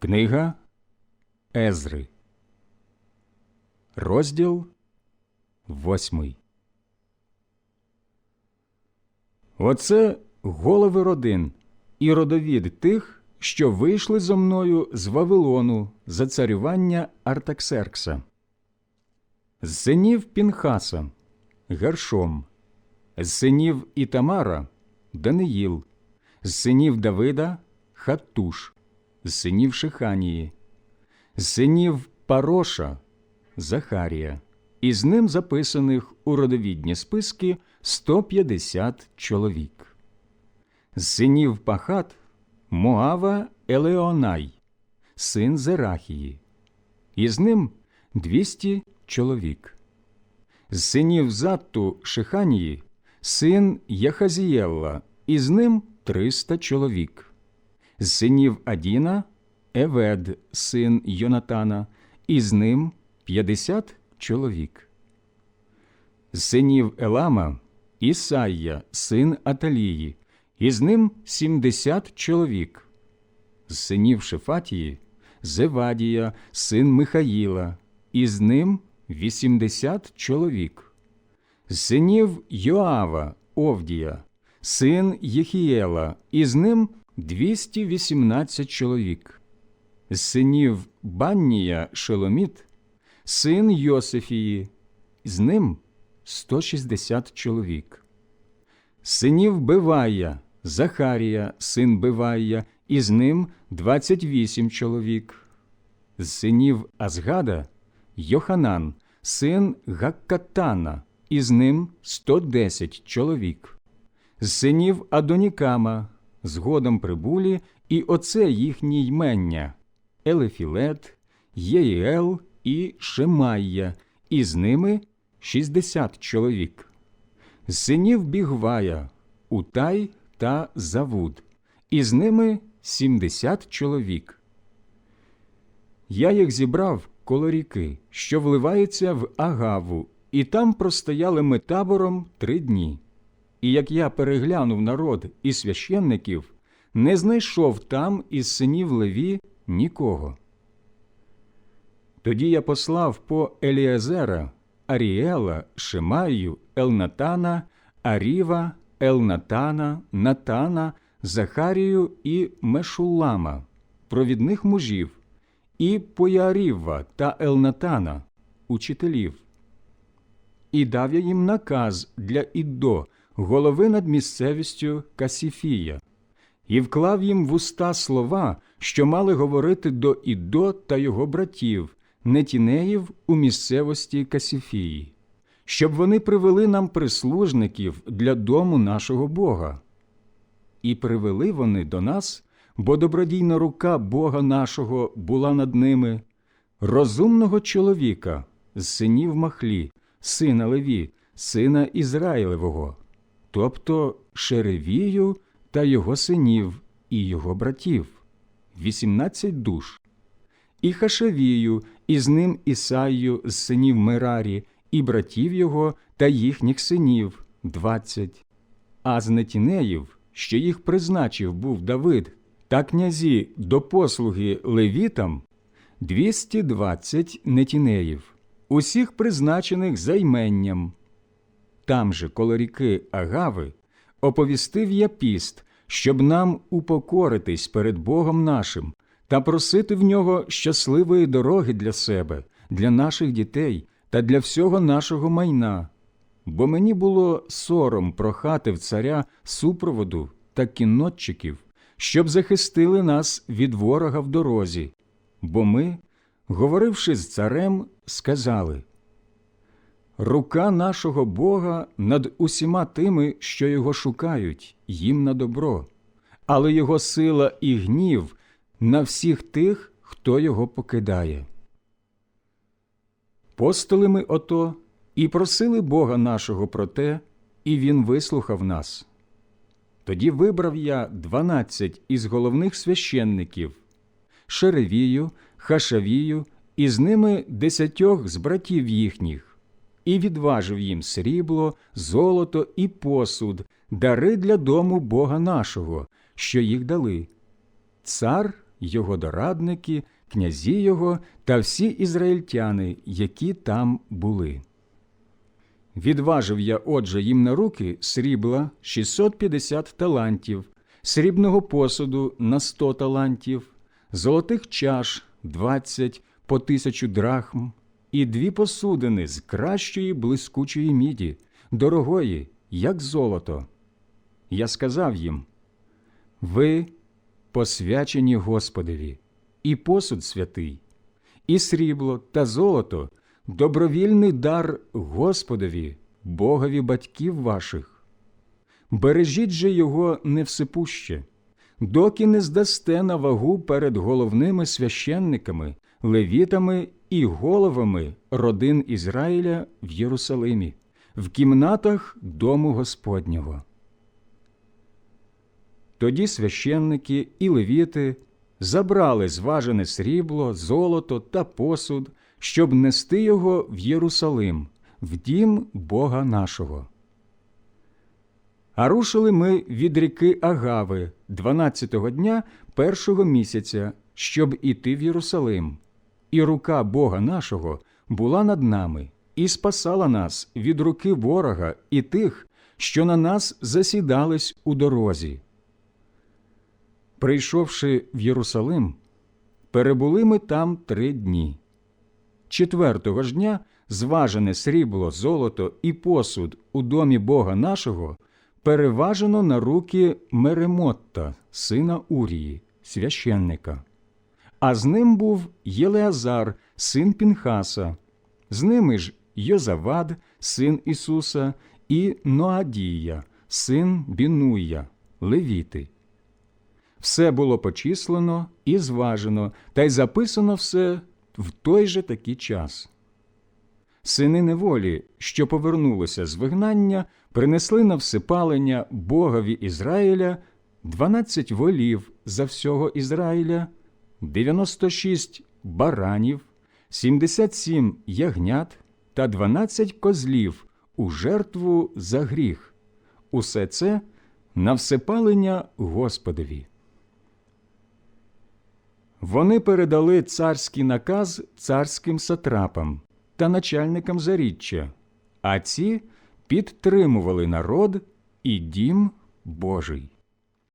Книга Езри, розділ восьмий. Оце голови родин і родовід тих, що вийшли зо мною з Вавилону за царювання Артаксеркса. З синів Пінхаса Гершом, з синів Ітамара Даниїл, з синів Давида Хаттуш, синів Шиханії, синів Пароша Захарія, і з ним записаних у родовідні списки 150 чоловік. Синів Пахат Моава Елеонай, син Зерахії, і з ним 200 чоловік. Синів Затту Шиханії син Яхазієлла, і з ним 300 чоловік. З синів Адіна Евед, син Йонатана, і з ним 50 чоловік. З синів Елама Ісайя, син Аталії, і з ним 70 чоловік. З синів Шефатії Зевадія, син Михаїла, і з ним 80 чоловік. З синів Йоава Овдія, син Єхієла, і з ним 218 чоловік. З синів Баннія Шеломіт, син Йосифії, з ним 160 чоловік. Синів Бивая, Захарія, син Бивая, і з ним 28 чоловік. З синів Азгада Йоханан, син Гаккатана, і з ним 110 чоловік. З синів Адонікама, згодом прибулі, і оце їхні ймення Елефілет, Єїел і Шемайя, і з ними 60 чоловік. З синів Бігвая, Утай та Завуд, і з ними 70 чоловік. Я їх зібрав коло ріки, що вливається в Агаву, і там простояли ми табором три дні. І як я переглянув народ і священників, не знайшов там із синів Леві нікого. Тоді я послав по Еліазера, Аріела, Шимаю, Елнатана, Аріва, Елнатана, Натана, Захарію і Мешулама, провідних мужів, і Поярівва та Елнатана, учителів. І дав я їм наказ для Іддо, голови над місцевістю Касіфія, і вклав їм в уста слова, що мали говорити до Іддо та його братів, нетінеїв у місцевості Касіфії, щоб вони привели нам прислужників для дому нашого Бога. І привели вони до нас, бо добродійна рука Бога нашого була над ними, розумного чоловіка з синів Махлі, сина Леві, сина Ізраїлевого, тобто Шеревію та його синів і його братів, вісімнадцять душ, і Хашавію, і з ним Ісаю з синів Мерарі, і братів його та їхніх синів двадцять, а з Нетінеїв, що їх призначив був Давид, та князі до послуги левітам, двісті двадцять нетінеїв, усіх призначених займенням. Там же, коло ріки Агави, оповістив я піст, щоб нам упокоритись перед Богом нашим та просити в нього щасливої дороги для себе, для наших дітей та для всього нашого майна. Бо мені було сором прохати в царя супроводу та кіннотчиків, щоб захистили нас від ворога в дорозі. Бо ми, говоривши з царем, сказали Рука нашого Бога над усіма тими, що його шукають, їм на добро, але його сила і гнів на всіх тих, хто його покидає. Постили ми ото і просили Бога нашого про те, і Він вислухав нас. Тоді вибрав я дванадцять із головних священників Шеревію, Хашавію, і з ними десятьох з братів їхніх, і відважив їм срібло, золото і посуд, дари для дому Бога нашого, що їх дали. Цар його дорадники, князі його та всі ізраїльтяни, які там були. Відважив я, отже, їм на руки срібла 650 талантів, срібного посуду на 100 талантів, золотих чаш 20 по тисячу драхм, і дві посудини з кращої блискучої міді, дорогої, як золото. Я сказав їм: Ви посвячені Господові, і посуд святий, і срібло та золото добровільний дар Господові, Богові батьків ваших. Бережіть же його невсипуще, доки не здасте на вагу перед головними священниками, левітами і головами родин Ізраїля в Єрусалимі, в кімнатах дому Господнього. Тоді священники і левіти забрали зважене срібло, золото та посуд, щоб нести його в Єрусалим, в дім Бога нашого. А рушили ми від ріки Агави 12-го дня першого місяця, щоб іти в Єрусалим, і рука Бога нашого була над нами і спасала нас від руки ворога і тих, що на нас засідались у дорозі. Прийшовши в Єрусалим, перебули ми там три дні. Четвертого ж дня зважене срібло, золото і посуд у домі Бога нашого переважено на руки Меремотта, сина Урії, священника. А з ним був Єлеазар, син Пінхаса, з ними ж Йозавад, син Ісуса, і Ноадія, син Бінуя, левіти. Все було почислено і зважено, та й записано все в той же такий час. Сини неволі, що повернулися з вигнання, принесли на всипалення Богові Ізраїля 12 волів за всього Ізраїля, 96 баранів, 77 ягнят та 12 козлів у жертву за гріх. Усе це на всипалення Господові. Вони передали царський наказ царським сатрапам та начальникам заріччя, а ці підтримували народ і дім Божий.